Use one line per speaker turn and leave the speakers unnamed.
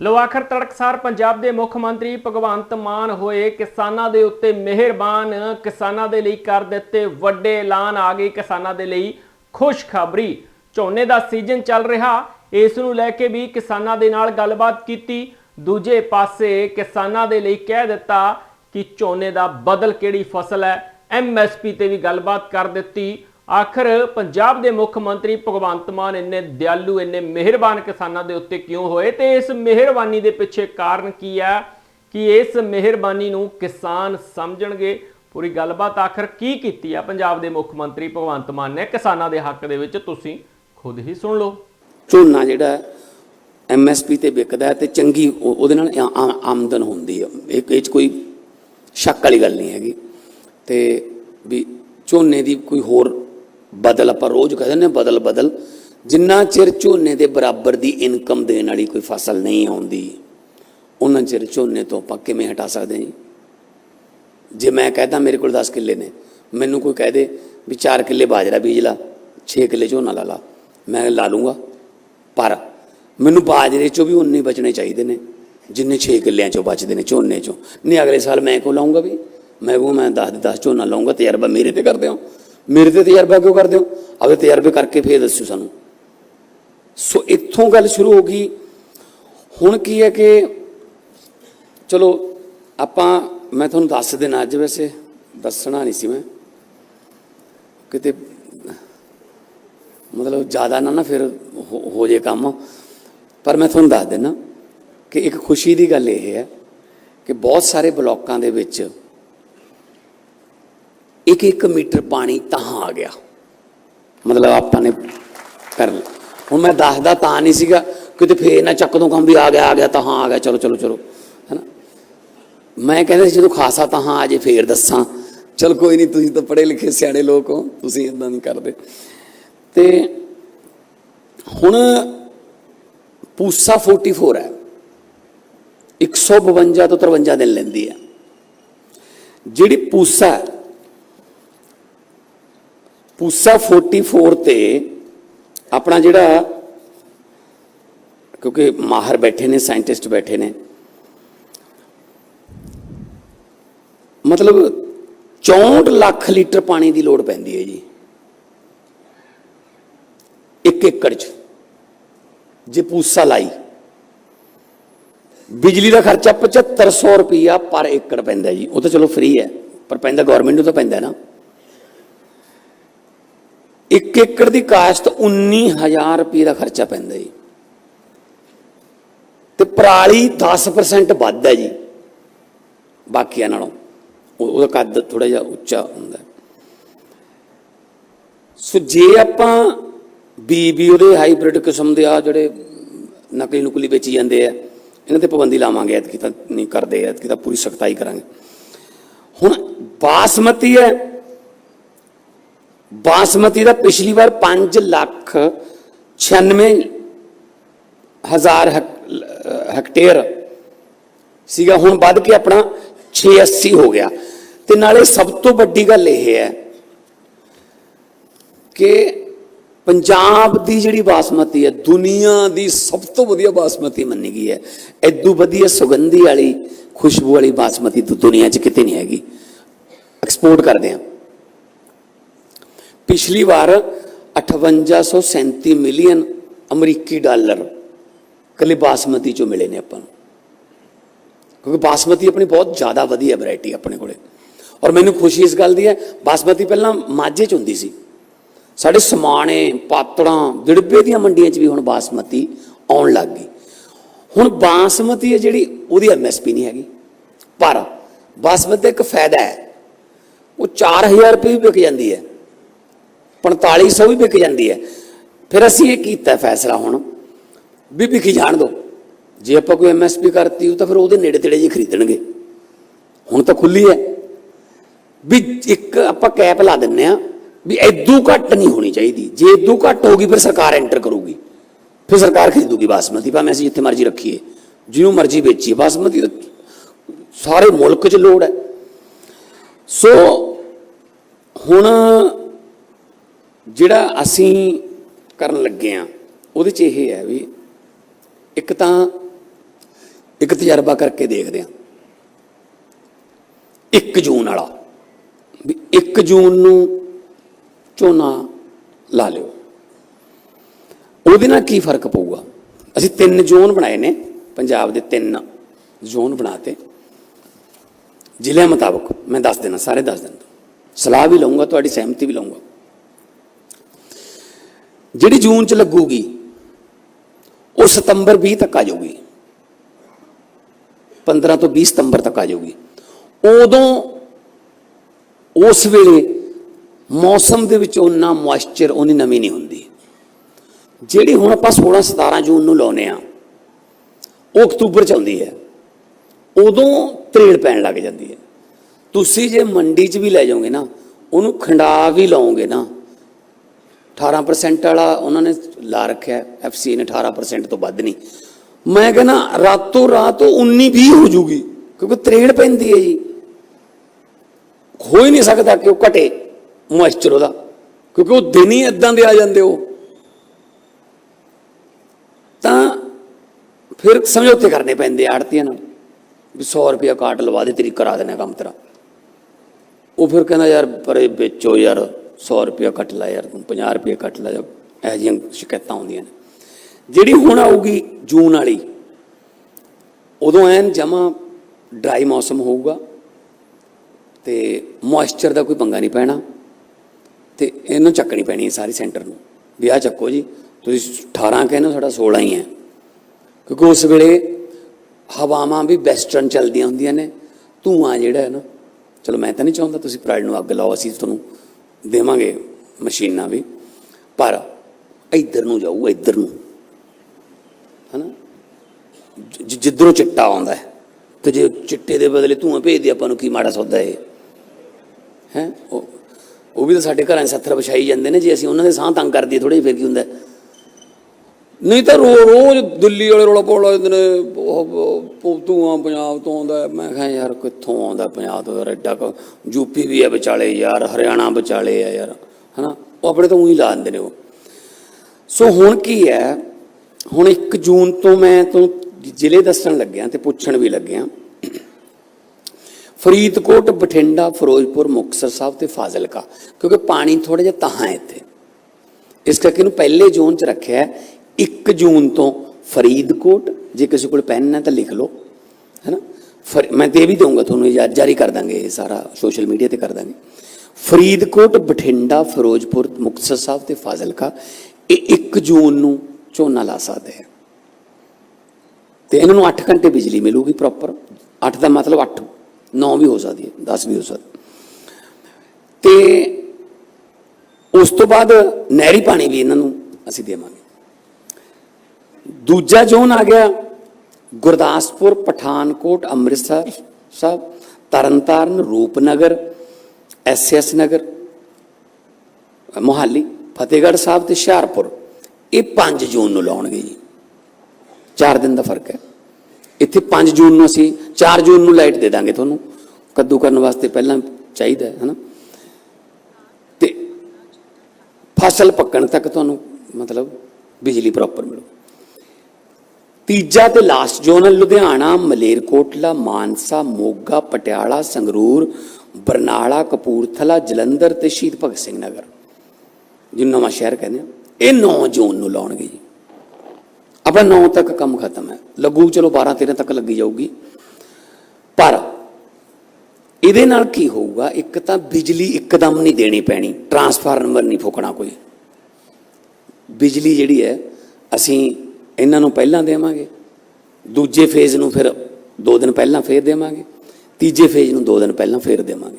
ਲਵਾਖਰ ਤੜਕਸਾਰ ਪੰਜਾਬ ਦੇ ਮੁੱਖ ਮੰਤਰੀ ਭਗਵੰਤ ਮਾਨ ਹੋਏ। ਕਿਸਾਨਾਂ ਦੇ ਉੱਤੇ ਮਿਹਰਬਾਨ। ਕਿਸਾਨਾਂ ਦੇ ਲਈ ਕਰ ਦਿੱਤੇ ਵੱਡੇ ਐਲਾਨ। ਆ ਗਏ ਕਿਸਾਨਾਂ ਦੇ ਲਈ ਖੁਸ਼ਖਬਰੀ। ਝੋਨੇ ਦਾ ਸੀਜ਼ਨ ਚੱਲ ਰਿਹਾ। ਇਸ ਨੂੰ ਲੈ ਕੇ ਵੀ ਕਿਸਾਨਾਂ ਦੇ ਨਾਲ ਗੱਲਬਾਤ ਕੀਤੀ। ਦੂਜੇ ਪਾਸੇ ਕਿਸਾਨਾਂ ਦੇ ਲਈ ਕਹਿ ਦਿੱਤਾ ਕਿ ਝੋਨੇ ਦਾ ਬਦਲ ਕਿਹੜੀ ਫਸਲ ਹੈ? ਐਮਐਸਪੀ ਤੇ ਵੀ ਗੱਲਬਾਤ ਕਰ ਦਿੱਤੀ। ਆਖਰ ਪੰਜਾਬ ਦੇ ਮੁੱਖ ਮੰਤਰੀ ਭਗਵੰਤ ਮਾਨ ਇੰਨੇ ਦਿਆਲੂ, ਇੰਨੇ ਮਿਹਰਬਾਨ ਕਿਸਾਨਾਂ ਦੇ ਉੱਤੇ ਕਿਉਂ ਹੋਏ? ਤੇ ਇਸ ਮਿਹਰਬਾਨੀ ਦੇ ਪਿੱਛੇ ਕਾਰਨ ਕੀ ਹੈ ਕਿ ਇਸ ਮਿਹਰਬਾਨੀ ਨੂੰ ਕਿਸਾਨ ਸਮਝਣਗੇ? ਪੂਰੀ ਗੱਲਬਾਤ ਆਖਰ ਕੀ ਕੀਤੀ ਆ ਪੰਜਾਬ ਦੇ ਮੁੱਖ ਮੰਤਰੀ ਭਗਵੰਤ ਮਾਨ ਨੇ? ਕਿਸਾਨਾਂ ਦੇ ਹੱਕ ਦੇ ਵਿੱਚ ਤੁਸੀਂ ਖੁਦ ਹੀ ਸੁਣ ਲਓ।
ਝੋਨਾ ਜਿਹੜਾ ਐਮਐਸਪੀ ਤੇ ਵਿਕਦਾ ਹੈ ਤੇ ਚੰਗੀ ਉਹ- ਉਹਦੇ ਨਾਲ ਆਮਦਨ ਹੁੰਦੀ ਹੈ ਇਹ ਇਹ 'ਚ ਕੋਈ ਸ਼ੱਕ ਵਾਲੀ ਗੱਲ ਨਹੀਂ ਹੈਗੀ। ਤੇ ਵੀ ਝੋਨੇ ਦੀ ਕੋਈ ਹੋਰ ਬਦਲ ਆਪਾਂ ਰੋਜ਼ ਕਹਿੰਦੇ ਨੇ ਬਦਲ ਬਦਲ। ਜਿੰਨਾ ਚਿਰ ਝੋਨੇ ਦੇ ਬਰਾਬਰ ਦੀ ਇਨਕਮ ਦੇਣ ਵਾਲੀ ਕੋਈ ਫਸਲ ਨਹੀਂ ਆਉਂਦੀ, ਉਹਨਾਂ ਚਿਰ ਝੋਨੇ ਤੋਂ ਆਪਾਂ ਕਿਵੇਂ ਹਟਾ ਸਕਦੇ ਹਾਂ ਜੀ? ਜੇ ਮੈਂ ਕਹਦਾ ਮੇਰੇ ਕੋਲ 10 ਕਿੱਲੇ ਨੇ, ਮੈਨੂੰ ਕੋਈ ਕਹਿ ਦੇ ਵੀ 4 ਕਿੱਲੇ ਬਾਜਰਾ ਬੀਜ ਲਾ 6 ਕਿੱਲੇ ਝੋਨਾ ਲਾ ਲਾ, ਮੈਂ ਲਾ ਲੂੰਗਾ। ਪਰ ਮੈਨੂੰ ਬਾਜਰੇ ਚੋਂ ਵੀ ਉਨੇ ਬਚਣੇ ਚਾਹੀਦੇ ਨੇ, ਜਿੰਨੇ 6 ਕਿੱਲਿਆਂ ਚੋਂ ਬਚਦੇ ਨੇ ਝੋਨੇ ਚੋਂ। ਨਹੀਂ, ਅਗਲੇ ਸਾਲ ਮੈਂ ਕੋ ਲਾਉਂਗਾ ਵੀ? ਮੈਂ ਉਹ ਮੈਂ 10 ਦੇ 10 ਝੋਨਾ ਲਾਉਂਗਾ ਤਜਰਬਾ ਮੇਰੇ ਤੇ ਕਰਦੇ ਹੋ। ਮੇਰੇ ਤੇ ਤਜਰਬਾ ਕਿਉਂ ਕਰਦੇ ਹੋ? ਆਪੇ ਤਜਰਬੇ ਕਰਕੇ ਫੇਰ ਦੱਸਿਓ ਸਾਨੂੰ। ਸੋ ਇੱਥੋਂ ਗੱਲ ਸ਼ੁਰੂ ਹੋ ਗਈ। ਹੁਣ ਕੀ ਹੈ ਕਿ ਚਲੋ ਆਪਾਂ, ਮੈਂ ਤੁਹਾਨੂੰ ਦੱਸ ਦੇਣਾ ਅੱਜ ਵੈਸੇ, ਦੱਸਣਾ ਨਹੀਂ ਸੀ ਮੈਂ। ਕਿਤੇ ਮਤਲਬ ਜ਼ਿਆਦਾ ਨਾ ਨਾ ਫਿਰ ਹੋ ਹੋ ਜੇ ਕੰਮ। ਪਰ ਮੈਂ ਤੁਹਾਨੂੰ ਦੱਸ ਦੇਣਾ ਕਿ ਇੱਕ ਖੁਸ਼ੀ ਦੀ ਗੱਲ ਇਹ ਹੈ ਕਿ ਬਹੁਤ ਸਾਰੇ ਬਲਾਕਾਂ ਦੇ ਵਿੱਚ ਇੱਕ ਇੱਕ ਮੀਟਰ ਪਾਣੀ ਤਾਂ ਆ ਗਿਆ। ਮਤਲਬ ਆਪਾਂ ਨੇ ਕਰ ਲਿਆ। ਹੁਣ ਮੈਂ ਦੱਸਦਾ ਤਾਂ ਨਹੀਂ ਸੀਗਾ ਕਿਤੇ ਫੇਰ ਨਾ ਚੱਕ ਦੋ ਕੰਮ ਵੀ ਆ ਗਿਆ ਆ ਗਿਆ, ਤਾਂ ਆ ਗਿਆ, ਚਲੋ ਚਲੋ ਚਲੋ, ਹੈਨਾ? ਮੈਂ ਕਹਿੰਦਾ ਸੀ ਜਦੋਂ ਖਾਸਾ ਤਾਂ ਹਾਂ ਜੇ ਫੇਰ ਦੱਸਾਂ। ਚਲ ਕੋਈ ਨਹੀਂ, ਤੁਸੀਂ ਤਾਂ ਪੜ੍ਹੇ ਲਿਖੇ ਸਿਆਣੇ ਲੋਕ ਹੋ, ਤੁਸੀਂ ਇਦਾਂ ਨਹੀਂ ਕਰਦੇ। ਤੇ ਹੁਣ ਪੂਸਾ 44 ਹੈ। 152 ਤੋਂ 53 ਦਿਨ ਲੈਂਦੀ ਹੈ। ਜਿਹੜੀ ਪੂਸਾ ਪੂਸਾ 44 ਤੇ ਆਪਣਾ ਜਿਹੜਾ ਕਿਉਂਕਿ ਮਾਹਰ ਬੈਠੇ ਨੇ ਸਾਇੰਟਿਸਟ ਬੈਠੇ ਨੇ। ਮਤਲਬ 64 ਲੱਖ ਲੀਟਰ ਪਾਣੀ ਦੀ ਲੋੜ ਪੈਂਦੀ ਹੈ ਜੀ। ਇੱਕ ਏਕੜ ਚ। ਜੇ ਪੂਸਾ ਲਾਈ, ਬਿਜਲੀ ਦਾ ਖਰਚਾ 7500 ਰੁਪਈਆ ਪਰ ਏਕੜ ਪੈਂਦਾ ਜੀ। ਉਹ ਤਾਂ ਚਲੋ ਫ੍ਰੀ ਹੈ, ਪਰ ਪੈਂਦਾ ਗਵਰਨਮੈਂਟ ਨੂੰ ਤਾਂ ਪੈਂਦਾ ਨਾ। ਇੱਕ ਏਕੜ ਦੀ ਕਾਸ਼ਤ 19000 ਰੁਪਏ ਦਾ ਖਰਚਾ ਪੈਂਦਾ ਜੀ। ਤੇ ਪਰਾਲੀ 10% ਵੱਧ ਹੈ ਜੀ, ਬਾਕੀਆਂ ਨਾਲੋਂ। ਉਹਦਾ ਕੱਦ ਥੋੜਾ ਜਿਹਾ ਉੱਚਾ ਹੁੰਦਾ ਸੋ ਜੇ ਆਪਾਂ ਬੀ ਵੀ ਉਹਦੇ ਹਾਈਬ੍ਰਿਡ ਕਿਸਮ ਦੇ ਆ ਜਿਹੜੇ ਨਕਲੀ ਨੁਕਲੀ ਵੇਚੀ ਜਾਂਦੇ ਆ, ਇਹਨਾਂ ਤੇ ਪਾਬੰਦੀ ਲਾਵਾਂਗੇ, ਐਤਕੀ ਤਾਂ ਨਹੀਂ ਕਰਦੇ, ਐਤਕੀ ਤਾਂ ਪੂਰੀ ਸਖਤਾਈ ਕਰਾਂਗੇ। ਹੁਣ ਬਾਸਮਤੀ ਹੈ ਬਾਸਮਤੀ ਦਾ ਪਿਛਲੀ ਵਾਰ 5 ਲੱਖ 96 ਹਜ਼ਾਰ ਹੈਕਟੇਅਰ ਸੀਗਾ, ਹੁਣ ਵੱਧ ਕੇ ਆਪਣਾ 680 ਹੋ ਗਿਆ। ਤੇ ਨਾਲੇ ਸਭ ਤੋਂ ਵੱਡੀ ਗੱਲ ਇਹ ਹੈ ਕਿ ਪੰਜਾਬ ਦੀ ਜਿਹੜੀ ਬਾਸਮਤੀ ਹੈ, ਦੁਨੀਆ ਦੀ ਸਭ ਤੋਂ ਵਧੀਆ ਬਾਸਮਤੀ ਮੰਨੀ ਗਈ ਹੈ। ਐਦੂ ਵਧੀਆ ਸੁਗੰਧੀ ਵਾਲੀ ਖੁਸ਼ਬੂ ਵਾਲੀ ਬਾਸਮਤੀ ਤਾਂ ਦੁਨੀਆ 'ਚ ਕਿਤੇ ਨਹੀਂ ਹੈਗੀ। ਐਕਸਪੋਰਟ ਕਰਦੇ ਆ ਪਿਛਲੀ ਵਾਰ 5837 ਮਿਲੀਅਨ ਅਮਰੀਕੀ ਡਾਲਰ ਕੱਲੇ ਬਾਸਮਤੀ ਚੋਂ ਮਿਲੇ ਨੇ ਆਪਾਂ ਨੂੰ। ਕਿਉਂਕਿ ਬਾਸਮਤੀ ਆਪਣੀ ਬਹੁਤ ਜ਼ਿਆਦਾ ਵਧੀਆ ਵੈਰਾਈਟੀ ਆਪਣੇ ਕੋਲੇ। ਔਰ ਮੈਨੂੰ ਖੁਸ਼ੀ ਇਸ ਗੱਲ ਦੀ ਹੈ, ਬਾਸਮਤੀ ਪਹਿਲਾਂ ਮਾਝੇ ਚ ਹੁੰਦੀ ਸੀ। ਸਾਡੇ ਸਮਾਣੇ, ਪਾਤੜਾਂ ਦਿੜਬੇ ਦੀਆਂ ਮੰਡੀਆਂ 'ਚ ਵੀ ਹੁਣ ਬਾਸਮਤੀ ਆਉਣ ਲੱਗ ਗਈ। ਹੁਣ ਬਾਸਮਤੀ ਹੈ ਜਿਹੜੀ, ਉਹਦੀ ਐਮਐਸਪੀ ਨਹੀਂ ਹੈਗੀ। ਪਰ ਬਾਸਮਤੀ ਦਾ ਇੱਕ ਫਾਇਦਾ ਹੈ, ਉਹ 4000 ਰੁਪਏ ਵੀ ਵਿਕ ਜਾਂਦੀ ਹੈ। 4500 ਵੀ ਵਿਕ ਜਾਂਦੀ ਹੈ। ਫਿਰ ਅਸੀਂ ਇਹ ਕੀਤਾ ਫੈਸਲਾ ਹੁਣ ਵੀ ਵਿਕੀ ਜਾਣ ਦੋ। ਜੇ ਆਪਾਂ ਕੋਈ ਐਮਐਸਪੀ ਕਰਤੀ, ਉਹ ਤਾਂ ਫਿਰ ਉਹਦੇ ਨੇੜੇ ਤੇੜੇ ਜੀ ਖਰੀਦਣਗੇ। ਹੁਣ ਤਾਂ ਖੁੱਲੀ ਹੈ। ਵੀ ਇੱਕ ਆਪਾਂ ਕੈਪ ਲਾ ਦਿੰਨੇ ਆ ਵੀ ਐਦੂ ਘੱਟ ਨਹੀਂ ਹੋਣੀ ਚਾਹੀਦੀ। ਜੇ ਐਦੂ ਘੱਟ ਹੋਗੀ ਫਿਰ ਸਰਕਾਰ ਐਂਟਰ ਕਰੂਗੀ। ਫਿਰ ਸਰਕਾਰ ਖਰੀਦੂਗੀ ਬਾਸਮਤੀ, ਭਾਵੇਂ ਅਸੀਂ ਜਿੱਥੇ ਮਰਜ਼ੀ ਰੱਖੀਏ। ਜਿਹਨੂੰ ਮਰਜ਼ੀ ਵੇਚੀਏ। ਬਾਸਮਤੀ ਸਾਰੇ ਮੁਲਕ 'ਚ ਲੋੜ ਹੈ। ਸੋ ਹੁਣ ਜਿਹੜਾ ਅਸੀਂ ਕਰਨ ਲੱਗੇ ਆ ਉਹਦੇ 'ਚ ਇਹ ਹੈ ਵੀ ਇੱਕ ਤਾਂ ਇੱਕ ਤਜਰਬਾ ਕਰਕੇ ਦੇਖਦੇ ਹਾਂ। 1 ਜੂਨ ਵਾਲਾ, ਵੀ 1 ਜੂਨ ਨੂੰ ਝੋਨਾ ਲਾ ਲਿਓ। ਉਹਦੇ ਨਾਲ ਕੀ ਫ਼ਰਕ ਪਊਗਾ? ਅਸੀਂ ਤਿੰਨ ਜ਼ੋਨ ਬਣਾਏ ਨੇ, ਪੰਜਾਬ ਦੇ ਤਿੰਨ ਜ਼ੋਨ ਬਣਾਤੇ ਜ਼ਿਲ੍ਹੇ ਮੁਤਾਬਕ, ਮੈਂ ਦੱਸ ਦੇਣਾ ਸਾਰੇ ਦੱਸ ਦੇਣਾ ਸਲਾਹ ਵੀ ਲਵਾਂਗਾ ਤੁਹਾਡੀ ਸਹਿਮਤੀ ਵੀ ਲਵਾਂਗਾ ਜਿਹੜੀ ਜੂਨ ਚ ਲੱਗੂਗੀ, ਉਹ ਸਤੰਬਰ 20 ਤੱਕ ਆ ਜਾਊਗੀ। 15 ਤੋਂ 20 ਸਤੰਬਰ ਤੱਕ ਆ ਜਾਊਗੀ। ਉਦੋਂ ਉਸ ਵੇਲੇ ਮੌਸਮ ਦੇ ਵਿੱਚ ਉਹਨਾਂ ਮੋਇਸਚਰ ਉਹਨੀ ਨਮੀ ਨਹੀਂ ਹੁੰਦੀ। ਜਿਹੜੀ ਹੁਣ ਆਪਾਂ 16 17 ਜੂਨ ਨੂੰ ਲਾਉਨੇ ਆ ਉਹ ਅਕਤੂਬਰ ਚ ਆਉਂਦੀ ਹੈ। ਉਦੋਂ ਤਰੇੜ ਪੈਣ ਲੱਗ ਜਾਂਦੀ ਹੈ। ਤੁਸੀਂ ਜੇ ਮੰਡੀ 'ਚ ਵੀ ਲੈ ਜਾਓਗੇ ਨਾ, ਉਹਨੂੰ ਖੰਡਾ ਵੀ ਲਾਓਗੇ ਨਾ 18% ਵਾਲਾ ਉਹਨਾਂ ਨੇ ਲਾ ਰੱਖਿਆ ਐਫਸੀ ਨੇ 18% ਤੋਂ ਵੱਧ ਨਹੀਂ ਮੈਂ ਕਹਿੰਦਾ ਰਾਤੋਂ ਰਾਤ ਉਹ 19 20 ਹੋ ਜੂਗੀ ਕਿਉਂਕਿ ਤਰੇੜ ਪੈਂਦੀ ਹੈ ਜੀ ਹੋ ਹੀ ਨਹੀਂ ਸਕਦਾ ਕਿ ਉਹ ਘਟੇ ਮੋਇਸਚਰ ਉਹਦਾ ਕਿਉਂਕਿ ਉਹ ਦਿਨ ਹੀ ਇਦਾਂ ਦੇ ਆ ਜਾਂਦੇ ਉਹ ਤਾਂ ਫਿਰ ਸਮਝੌਤੇ ਕਰਨੇ ਪੈਂਦੇ ਆੜਤੀਆਂ ਨਾਲ ਵੀ 100 ਰੁਪਇਆ ਕਾਟ ਲਵਾ ਦੇ ਤੇਰੀ ਕਰਾ ਦੇਣਾ ਕੰਮ ਤੇਰਾ ਉਹ ਫਿਰ ਕਹਿੰਦਾ ਯਾਰ ਪਰੇ ਵੇਚੋ ਯਾਰ 100 ਰੁਪਇਆ ਕੱਟ ਲੈ ਯਾਰ ਤੂੰ 50 ਰੁਪਇਆ ਕੱਟ ਲੈ ਇਹੋ ਜਿਹੀਆਂ ਸ਼ਿਕਾਇਤਾਂ ਆਉਂਦੀਆਂ ਨੇ। ਜਿਹੜੀ ਹੁਣ ਆਊਗੀ ਜੂਨ ਵਾਲੀ ਉਦੋਂ ਐਨ ਜਮਾ ਡਰਾਈ ਮੌਸਮ ਹੋਊਗਾ ਤੇ ਮੋਇਸਚਰ ਦਾ ਕੋਈ ਪੰਗਾ ਨਹੀਂ ਪੈਣਾ ਤੇ ਇਹਨੂੰ ਚੱਕਣੀ ਪੈਣੀ ਹੈ ਸਾਰੀ ਸੈਂਟਰ ਨੂੰ। ਵੀ ਆਹ ਚੱਕੋ ਜੀ ਤੁਸੀਂ 18 ਕਹਿੰਦੇ ਹੋ, ਸਾਡਾ 16 ਹੀ ਹੈ। ਕਿਉਂਕਿ ਉਸ ਵੇਲੇ ਹਵਾਵਾਂ ਵੀ ਵੈਸਟਰਨ ਚੱਲਦੀਆਂ ਹੁੰਦੀਆਂ ਨੇ ਧੂਆਂ ਜਿਹੜਾ ਹੈ ਨਾ ਚਲੋ ਮੈਂ ਤਾਂ ਨਹੀਂ ਚਾਹੁੰਦਾ ਤੁਸੀਂ ਪ੍ਰਾਈਡ ਨੂੰ ਅੱਗ ਲਾਓ ਅਸੀਂ ਤੁਹਾਨੂੰ ਦੇਵਾਂਗੇ ਮਸ਼ੀਨਾਂ ਵੀ। ਪਰ ਇੱਧਰ ਨੂੰ ਜਾਊ, ਇੱਧਰ ਨੂੰ। ਹਨਾ? ਜ- ਜਿੱਧਰੋਂ ਚਿੱਟਾ ਆਉਂਦਾ ਹੈ, ਤੇ ਜੇ ਚਿੱਟੇ ਦੇ ਬਦਲੇ ਧੂਆਂ ਭੇਜਦੇ ਆਪਾਂ ਨੂੰ ਕੀ ਮਾੜਾ ਸੌਦਾ ਹੈ ਹੈ? ਉਹ ਵੀ ਤਾਂ ਸਾਡੇ ਘਰਾਂ 'ਚ ਸੱਥਰ ਵਿਛਾਈ ਜਾਂਦੇ ਨੇ, ਜੇ ਅਸੀਂ ਉਹਨਾਂ ਦੇ ਸਾਹ ਤੰਗ ਕਰ ਦਈਏ ਥੋੜੇ ਫਿਰ ਕੀ ਹੁੰਦਾ ਨਹੀਂ ਤਾਂ ਰੋ ਰੋਜ਼ ਦਿੱਲੀ ਵਾਲੇ ਰੋਲਾ ਪੋਲਾ ਜਾਂਦੇ ਨੇ ਧੂਆਂ ਪੰਜਾਬ ਤੋਂ ਆਉਂਦਾ ਹੈ। ਮੈਂ ਕਿਹਾ ਯਾਰ ਕਿੱਥੋਂ ਆਉਂਦਾ ਪੰਜਾਬ ਤੋਂ? ਯਾਰ ਐਡਾ ਕੁ ਯੂਪੀ ਵੀ ਹੈ ਵਿਚਾਲੇ ਯਾਰ, ਹਰਿਆਣਾ ਵਿਚਾਲੇ ਆ ਯਾਰ, ਹਨਾ? ਉਹ ਆਪਣੇ ਤੋਂ ਉਹੀ ਲਾ ਦਿੰਦੇ ਨੇ ਉਹ। ਸੋ ਹੁਣ ਕੀ ਹੈ? ਹੁਣ 1 ਜੂਨ ਤੋਂ ਮੈਂ ਤੁਹਾਨੂੰ ਜ਼ਿਲ੍ਹੇ ਦੱਸਣ ਲੱਗਿਆ ਤੇ ਪੁੱਛਣ ਵੀ ਲੱਗਿਆ। ਫਰੀਦਕੋਟ, ਬਠਿੰਡਾ, ਫਿਰੋਜ਼ਪੁਰ, ਮੁਕਤਸਰ ਸਾਹਿਬ ਤੇ ਫਾਜ਼ਿਲਕਾ, ਕਿਉਂਕਿ ਪਾਣੀ ਥੋੜਾ ਜਿਹਾ ਤਹਾਂ ਹੈ ਇੱਥੇ। ਇਸ ਕਰਕੇ ਇਹਨੂੰ ਪਹਿਲੇ ਜ਼ੋਨ 'ਚ ਰੱਖਿਆ 1 ਜੂਨ ਤੋਂ ਫਰੀਦਕੋਟ, ਜੇ ਕਿਸੇ ਕੋਲ ਪੈਨ ਹੈ ਤਾਂ ਲਿਖ ਲਓ, ਹੈਨਾ? ਫਰ- ਮੈਂ ਤੇ ਵੀ ਦਊਂਗਾ ਤੁਹਾਨੂੰ, ਇਹ ਜਾ- ਜਾਰੀ ਕਰ ਦਾਂਗੇ, ਇਹ ਸਾਰਾ ਸੋਸ਼ਲ ਮੀਡੀਆ ਤੇ ਕਰ ਦਾਂਗੇ। ਫਰੀਦਕੋਟ, ਬਠਿੰਡਾ, ਫਿਰੋਜ਼ਪੁਰ, ਮੁਕਤਸਰ ਸਾਹਿਬ ਤੇ ਫਾਜ਼ਿਲਕਾ, ਇਹ 1 ਜੂਨ ਨੂੰ ਝੋਨਾ ਲਾ ਸਕਦੇ ਆ। ਤੇ ਇਹਨਾਂ ਨੂੰ 8 ਘੰਟੇ ਬਿਜਲੀ ਮਿਲੂਗੀ ਪ੍ਰੋਪਰ 8 ਦਾ ਮਤਲਬ 8 9 ਵੀ ਹੋ ਸਕਦੀ ਹੈ 10 ਵੀ ਹੋ ਸਕਦੀ ਤੇ ਉਸ ਤੋਂ ਬਾਅਦ ਨਹਿਰੀ ਪਾਣੀ ਵੀ ਇਹਨਾਂ ਨੂੰ ਅਸੀਂ ਦੇਵਾਂਗੇ। ਦੂਜਾ ਜ਼ੋਨ ਆ ਗਿਆ, ਗੁਰਦਾਸਪੁਰ, ਪਠਾਨਕੋਟ, ਅੰਮ੍ਰਿਤਸਰ ਸਾਹਿਬ ਤਰਨਤਾਰਨ, ਰੂਪਨਗਰ ਐਸਐਸ ਨਗਰ, ਮੋਹਾਲੀ, ਫਤਿਹਗੜ੍ਹ ਸਾਹਿਬ ਤੇ ਹੁਸ਼ਿਆਰਪੁਰ। ਇਹ 5 ਜੂਨ ਨੂੰ ਲਾਉਣਗੇ ਜੀ। 4 ਦਿਨ ਦਾ ਫ਼ਰਕ ਹੈ। ਇੱਥੇ 5 ਜੂਨ ਨੂੰ ਅਸੀਂ 4 ਜੂਨ ਨੂੰ ਲਾਈਟ ਦੇ ਦਾਂਗੇ ਤੁਹਾਨੂੰ। ਕੱਦੂ ਕਰਨ ਵਾਸਤੇ ਪਹਿਲਾਂ ਚਾਹੀਦਾ ਹੈ, ਹਨਾ? ਤੇ ਫਸਲ ਪੱਕਣ ਤੱਕ ਤੁਹਾਨੂੰ ਮਤਲਬ ਬਿਜਲੀ ਪ੍ਰੋਪਰ ਮਿਲੂ। ਤੀਜਾ ਤੇ ਲਾਸਟ ਜ਼ੋਨ ਲੁਧਿਆਣਾ, ਮਲੇਰਕੋਟਲਾ, ਮਾਨਸਾ, ਮੋਗਾ, ਪਟਿਆਲਾ, ਸੰਗਰੂਰ, ਬਰਨਾਲਾ, ਕਪੂਰਥਲਾ, ਜਲੰਧਰ ਤੇ ਸ਼ਹੀਦ ਭਗਤ ਸਿੰਘ ਨਗਰ। ਜਿਹਨੂੰ ਨਵਾਂ ਸ਼ਹਿਰ ਕਹਿੰਦੇ ਇਹ 9 ਜ਼ੋਨ ਨੂੰ ਲਾਉਣਗੇ ਜੀ। ਆਪਣਾ 9 ਤੱਕ ਕੰਮ ਖਤਮ ਹੈ। ਲੱਗੂ ਚਲੋ 12 13 ਤੱਕ ਲੱਗੀ ਜਾਊਗੀ। ਪਰ ਇਹਦੇ ਨਾਲ ਕੀ ਹੋਊਗਾ? ਇੱਕ ਤਾਂ ਬਿਜਲੀ ਇੱਕਦਮ ਨਹੀਂ ਦੇਣੀ ਪੈਣੀ। ਟਰਾਂਸਫਾਰਮਰ ਨਹੀਂ ਫੂਕਣਾ ਕੋਈ। ਬਿਜਲੀ ਜਿਹੜੀ ਹੈ, ਅਸੀਂ ਇਹਨਾਂ ਨੂੰ ਪਹਿਲਾਂ ਦੇਵਾਂਗੇ। ਦੂਜੇ ਫੇਜ਼ ਨੂੰ ਫਿਰ 2 ਦਿਨ ਪਹਿਲਾਂ ਫੇਰ ਦੇਵਾਂਗੇ। ਤੀਜੇ ਫੇਜ਼ ਨੂੰ 2 ਦਿਨ ਪਹਿਲਾਂ ਫੇਰ ਦੇਵਾਂਗੇ।